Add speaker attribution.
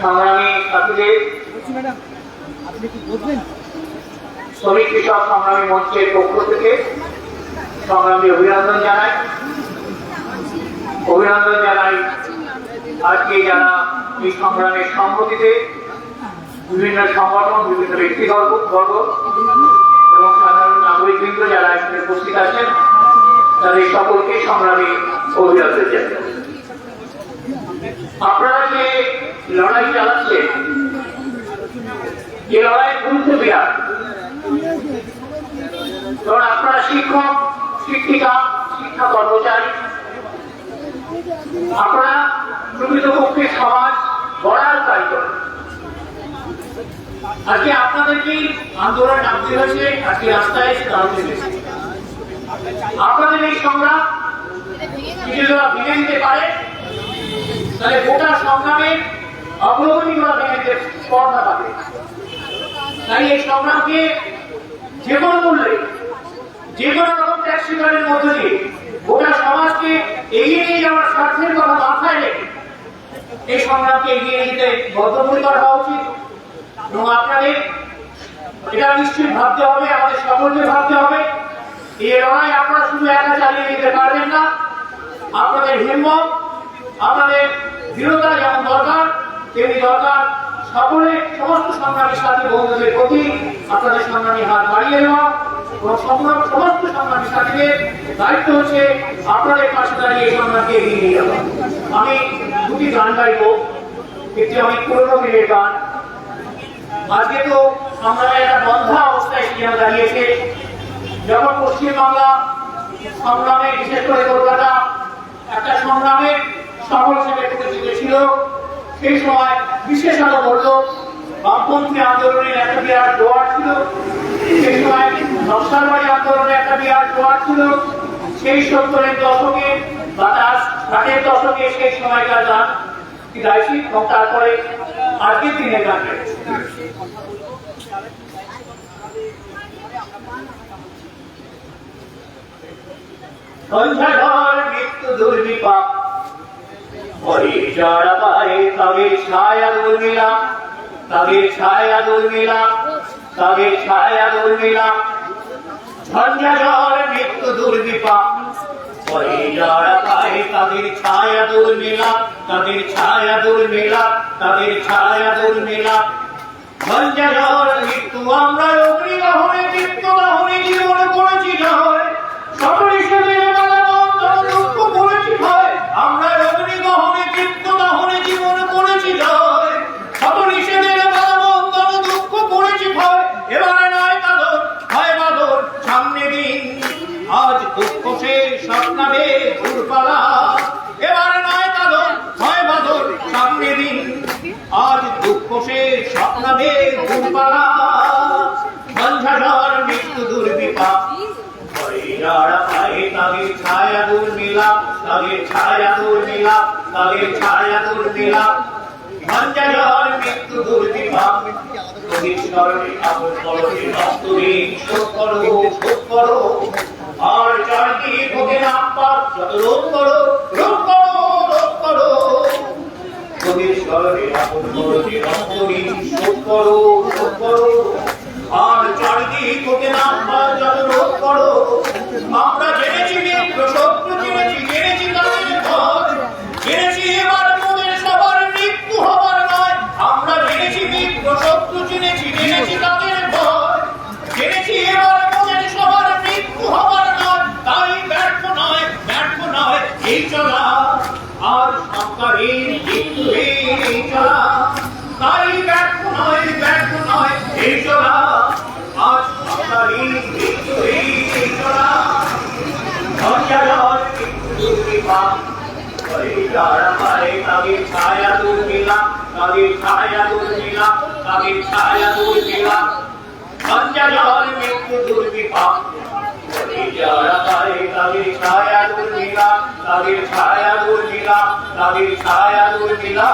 Speaker 1: সংগ্রামী শ্রমিক কৃষক সংগ্রামী মঞ্চের পক্ষ থেকে সংগ্রামী অভিনন্দন জানাই। অভিনন্দন জানাই আজকে যারা এই সংগ্রামের সম্মতিতে বিভিন্ন সংগঠন বিভিন্ন ব্যক্তিবর্গ বর্গ এবং সাধারণ নাগরিকবৃন্দ যারা এখানে উপস্থিত আছেন তাদের সকলকে সংগ্রামী অভিনন্দন জানাই। আপনারা লড়াই চালাচ্ছেন যে লড়াই গুরুত্ব বিরাট। কারণ আপনারা শিক্ষক, শিক্ষিকা, শিক্ষা কর্মচারী, আপনারা প্রকৃতপক্ষে সমাজ গড়ার কারিগর। আজকে আপনাদেরকে আন্দোলন নামতে হয়েছে, আজকে রাস্তায় এসে দাঁড়াতে হয়েছে আপনাদের এই সংগ্রাম কিছু যারা ভেঙে দিতে পারে, তাহলে গোটা সংগ্রামের অগ্রগতি করা ভেঙে স্পর্ধা পাবে। তাই এই সংগ্রামকে যে কোনো মূল্যে, যে কোনো রকম ত্যাগ স্বীকারের মধ্য দিয়ে গোটা সমাজকে এগিয়ে নিয়ে যাওয়ার স্বার্থের কথা মাথায় রেখে এই সংগ্রামকে এগিয়ে নিতে বদ্ধপরিকর হওয়া উচিত। এবং আপনাদের, এটা নিশ্চয়ই ভাবতে হবে, আমাদের সকলকে ভাবতে হবে। এই লড়াই আপনারা শুধু একা চালিয়ে নিতে পারবেন না। আপনাদের হিম্মত, আপনাদের দৃঢ়তা যেমন দরকার তেমনি দরকার সকলে, সমস্ত সংগ্রামী সাথী বন্ধুদের প্রতি আপনাদের সংগ্রামী হাত বাড়িয়ে নেওয়া সমস্ত সংগ্রামী সাথীদের দায়িত্ব হচ্ছে আপনাদের পাশে দাঁড়িয়ে এই সংগ্রামকে এগিয়ে নিয়ে যাওয়া। আমি দুটি গান গাইব। একটি অনেক পুরোনো দিনের গান। আজকে তো সংগ্রামের একটা বন্ধা অবস্থায় সেখানে দাঁড়িয়েছে। যখন পশ্চিমবাংলা সংগ্রামে, বিশেষ করে কলকাতা, একটা সংগ্রামের শহর হিসেবে পরিচিত ছিল। সেই সময় বিশেষ বলল বামপন্থী আন্দোলনের একটা বিরাট জোয়ার ছিল। সেই সময় নকশালবাড়ি আন্দোলনের একটা বিরাট জোয়ার ছিল। সেই সত্তরের দশকে ষাটের দশকে সেই সময়কার গান গাইছি এবং তারপরে আজকের দিনের গান মৃত্যু দুর্বিপাক। পরিচয় পায়ে তবে ছায়া দুর্মিলা, তবে ছায়া দুর্মিলা, তবে ছায়া দুর্মিলা। ঝঞ্ঝাঝড় মৃত্যু দুর্বিপাক পরিচয় পায়ে তাদের ছায়া দুর্মিলা স্বপ্নাবে দূরপালা এবারে নয় কাদর হয় বাদর সামনে দিন। আজ দুঃখ সে স্বপ্নাবে দূরপালা ঝঞ্ঝাঝড় মৃত্যু দুর্বিপাক। ছায়া দুর্মিলা তাদের ছায়া দুর্মিলা তাদের ছায়া দুর্মিলা ঝঞ্ঝাঝড় মৃত্যু দুর্বিপাক। শোক করো করো। যত রোধ করো রোধ করো। রোধ করো নষ্টরে শোক করো। আর সরকারের মৃত্যু এই চলা তাই ব্যর্থ নয় ব্যর্থ নয় এই চলা আর সরকারের মৃত্যু এই চলা ধৈর্যধর দুর্বিপাক হরিদ্বার পারে তাদের ছায়া দুর্মিলা তাদের ছায়া দুর্মিলা তাদের ছায়া দুর্মিলা ধৈর্যধর মৃত্যু দুর্বিপাক হরিদ্বার পারে তাদের ছায়া দুর্মিলা বুঝিলা তাদের ছায়া বুঝিলা তাদের ছায়া বুঝিলা।